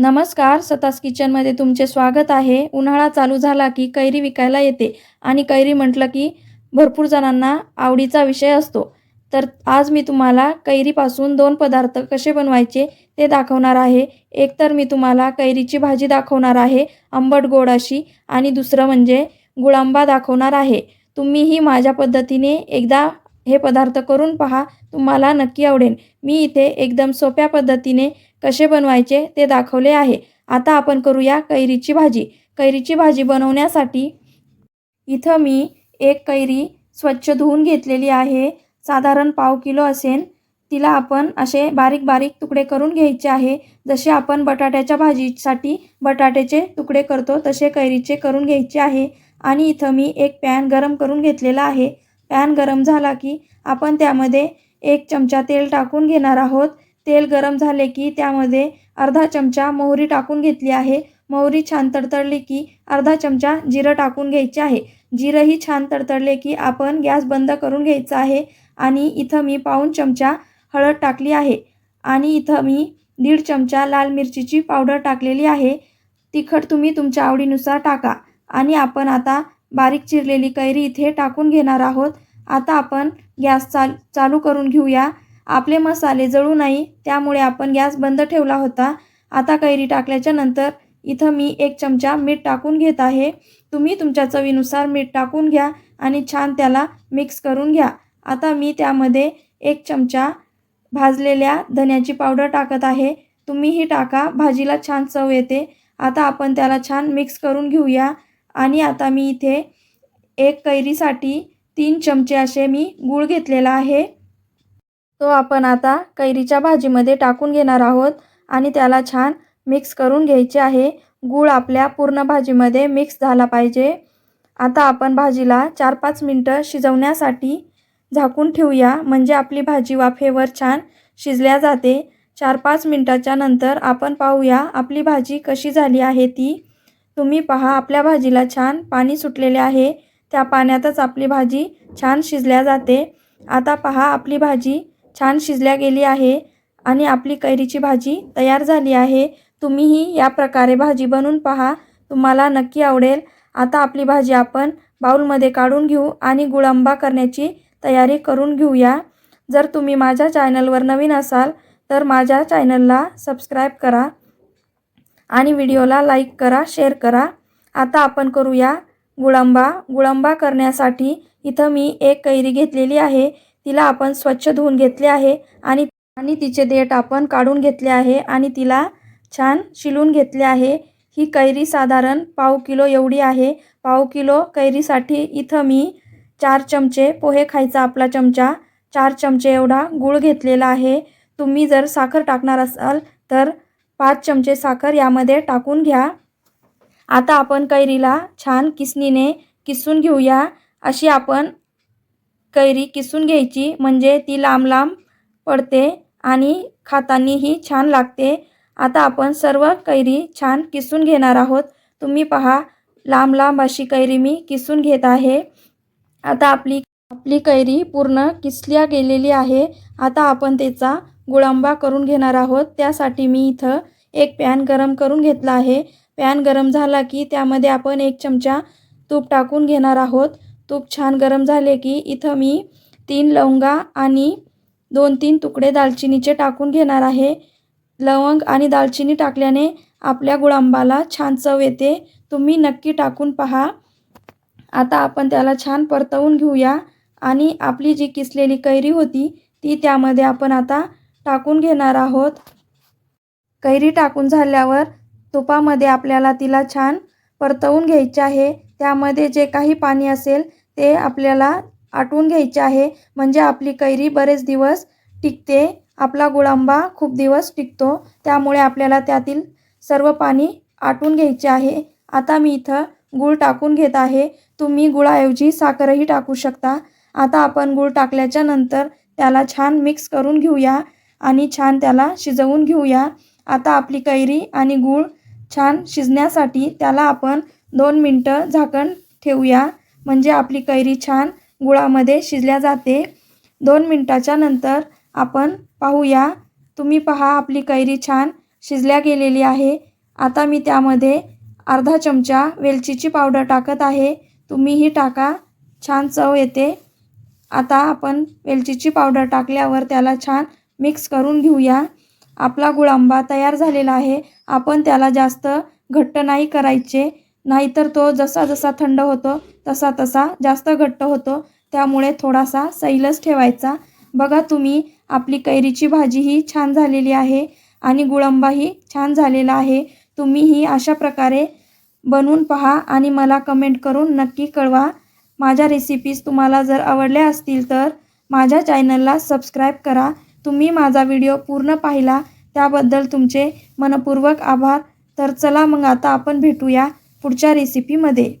नमस्कार सतास किचनमध्ये तुमचे स्वागत आहे. उन्हाळा चालू झाला की कैरी विकायला येते आणि कैरी म्हटलं की भरपूर जणांना आवडीचा विषय असतो. तर आज मी तुम्हाला कैरीपासून दोन पदार्थ कसे बनवायचे ते दाखवणार आहे. एक तर मी तुम्हाला कैरीची भाजी दाखवणार आहे आंबट गोड अशी आणि दुसरं म्हणजे गुळांबा दाखवणार आहे. तुम्हीही माझ्या पद्धतीने एकदा हे पदार्थ करून पहा तुम्हाला नक्की आवडेल. मी इथे एकदम सोप्या पद्धतीने कसे बनवायचे ते दाखवले आहे. आता आपण करूया कैरीची भाजी. कैरीची भाजी बनवण्यासाठी इथं मी एक कैरी स्वच्छ धुवून घेतलेली आहे. साधारण पाव किलो असेल. तिला आपण असे बारीक बारीक तुकडे करून घ्यायचे आहे. जसे आपण बटाट्याच्या भाजीसाठी बटाट्याचे तुकडे करतो तसे कैरीचे करून घ्यायचे आहे. आणि इथं मी एक पॅन गरम करून घेतलेला आहे. पॅन गरम झाला की आपण त्यामध्ये एक चमचा तेल टाकून घेणार आहोत. तेल गरम झाले की त्यामध्ये अर्धा चमचा मोहरी टाकून घेतली आहे. मोहरी छान तडतडली की अर्धा चमचा जिरं टाकून घ्यायचे आहे. जिरंही छान तडतडले की आपण गॅस बंद करून घ्यायचा आहे. आणि इथं मी पाऊण चमचा हळद टाकली आहे. आणि इथं मी दीड चमचा लाल मिरचीची पावडर टाकलेली आहे. तिखट तुम्ही तुमच्या आवडीनुसार टाका. आणि आपण आता बारीक चिरलेली कैरी इथे टाकून घेणार आहोत. आता आपण गॅस चाल चालू करून घेऊया. आपले मसाले जळू नाही त्यामुळे आपण गॅस बंद ठेवला होता. आता कैरी टाकल्याच्या नंतर इथं मी एक चमचा मीठ टाकून घेत आहे. तुम्ही तुमच्या चवीनुसार मीठ टाकून घ्या आणि छान त्याला मिक्स करून घ्या. आता मी त्यामध्ये एक चमचा भाजलेल्या धन्याची पावडर टाकत आहे. तुम्हीही टाका भाजीला छान चव येते. आता आपण त्याला छान मिक्स करून घेऊया. आणि आता मी इथे एक कैरीसाठी तीन चमचे असे मी गूळ घेतलेला आहे. तो आपण आता कैरीच्या भाजीमध्ये टाकून घेणार आहोत आणि त्याला छान मिक्स करून घ्यायचे आहे. गूळ आपल्या पूर्ण भाजीमध्ये मिक्स झाला पाहिजे. आता आपण भाजीला चार पाच मिनटं शिजवण्यासाठी झाकून ठेवूया. म्हणजे आपली भाजी वाफेवर छान शिजल्या जाते. चार पाच मिनटाच्या नंतर आपण पाहूया आपली भाजी कशी झाली आहे ती. तुम्ही पहा आपल्या भाजीला छान पाणी सुटलेले आहे. त्या पाण्यातच आपली भाजी छान शिजल्या जाते. आता पहा आपली भाजी छान शिजल्या गेली आहे आणि आपली कैरीची भाजी तयार झाली आहे. तुम्हीही या प्रकारे भाजी बनवून पहा. तुम्हाला नक्की आवडेल. आता आपली भाजी आपण बाऊलमध्ये काढून घेऊ आणि गुळंबा करण्याची तयारी करून घेऊया. जर तुम्ही माझ्या चॅनलवर नवीन असाल तर माझ्या चॅनलला सबस्क्राईब करा. आणि व्हिडिओला लाईक करा शेअर करा. आता आपण करूया गुळंबा. गुळंबा करण्यासाठी इथं मी एक कैरी घेतलेली आहे. तिला आपण स्वच्छ धुवून घेतले आहे आणि आणि तिचे देठ आपण काढून घेतले आहे आणि तिला छान शिलून घेतले आहे. ही कैरी साधारण पाव किलो एवढी आहे. पाव किलो कैरीसाठी इथं मी चार चमचे पोहे खायचा आपला चमचा चार चमचे एवढा गूळ घेतलेला आहे. तुम्ही जर साखर टाकणार असाल तर पाच चमचे साखर यामध्ये टाकून घ्या. आता आपण कैरीला छान किसणीने किसून घेऊया. अशी आपण कैरी किसून घ्यायची म्हणजे ती लांब लांब पडते आणि खातानीही छान लागते. आता आपण सर्व कैरी छान किसून घेणार आहोत. तुम्ही पहा लांब लांब अशी कैरी मी किसून घेत आहे. आता आपली आपली कैरी पूर्ण किसल्या गेलेली आहे. आता आपण त्याचा गुळांबा करून घेणार आहोत. त्यासाठी मी इथं एक पॅन गरम करून घेतला आहे. पॅन गरम झाला की त्यामध्ये आपण एक चमचा तूप टाकून घेणार आहोत. तूप छान गरम झाले की इथं मी तीन लवंगा आणि दोन तीन तुकडे दालचिनीचे टाकून घेणार आहे. लवंग आणि दालचिनी टाकल्याने आपल्या गुळांबाला छान चव येते. तुम्ही नक्की टाकून पहा. आता आपण त्याला छान परतवून घेऊया. आणि आपली जी किसलेली कैरी होती ती त्यामध्ये आपण आता टाकून घेणार आहोत. कैरी टाकून झाल्यावर तुपामध्ये आपल्याला तिला छान परतवून घ्यायचे आहे. त्यामध्ये जे काही पाणी असेल ते आपल्याला आटवून घ्यायचे आहे. म्हणजे आपली कैरी बरेच दिवस टिकते. आपला गुळांबा खूप दिवस टिकतो. त्यामुळे आपल्याला त्यातील सर्व पाणी आटून घ्यायचे आहे. आता मी इथं गूळ टाकून घेत आहे. तुम्ही गुळाऐवजी साखरही टाकू शकता. आता आपण गूळ टाकल्याच्या नंतर त्याला छान मिक्स करून घेऊया. आणि छान त्याला शिजवून घेऊया. आता आपली कैरी आणि गूळ छान शिजण्यासाठी त्याला आपण दोन मिनटं झाकण ठेवूया. म्हणजे आपली कैरी छान गुळामध्ये शिजल्या जाते. दोन मिनटाच्या नंतर आपण पाहूया. तुम्ही पहा आपली कैरी छान शिजल्या गेलेली आहे. आता मी त्यामध्ये अर्धा चमचा वेलचीची पावडर टाकत आहे. तुम्हीही टाका. छान चव येते. आता आपण वेलचीची पावडर टाकल्यावर त्याला छान मिक्स करून घेऊया. आपला गुळांबा तयार झालेला आहे. आपण त्याला जास्त घट्ट नाही करायचे. नाहीतर तो जसा जसा थंड होतो तसा तसा जास्त घट्ट होतो. त्यामुळे थोडासा सैलच ठेवायचा. बघा तुम्ही आपली कैरीची भाजी ही छान झालेली आहे आणि गुळंबाही छान झालेला आहे. तुम्हीही अशा प्रकारे बनवून पहा आणि मला कमेंट करून नक्की कळवा. माझ्या रेसिपीज तुम्हाला जर आवडल्या असतील तर माझ्या चॅनलला सबस्क्राईब करा. तुम्ही माझा व्हिडिओ पूर्ण पाहिला त्याबद्दल तुमचे मनपूर्वक आभार. तर चला मग आता आपण भेटूया पुढच्या रेसिपीमध्ये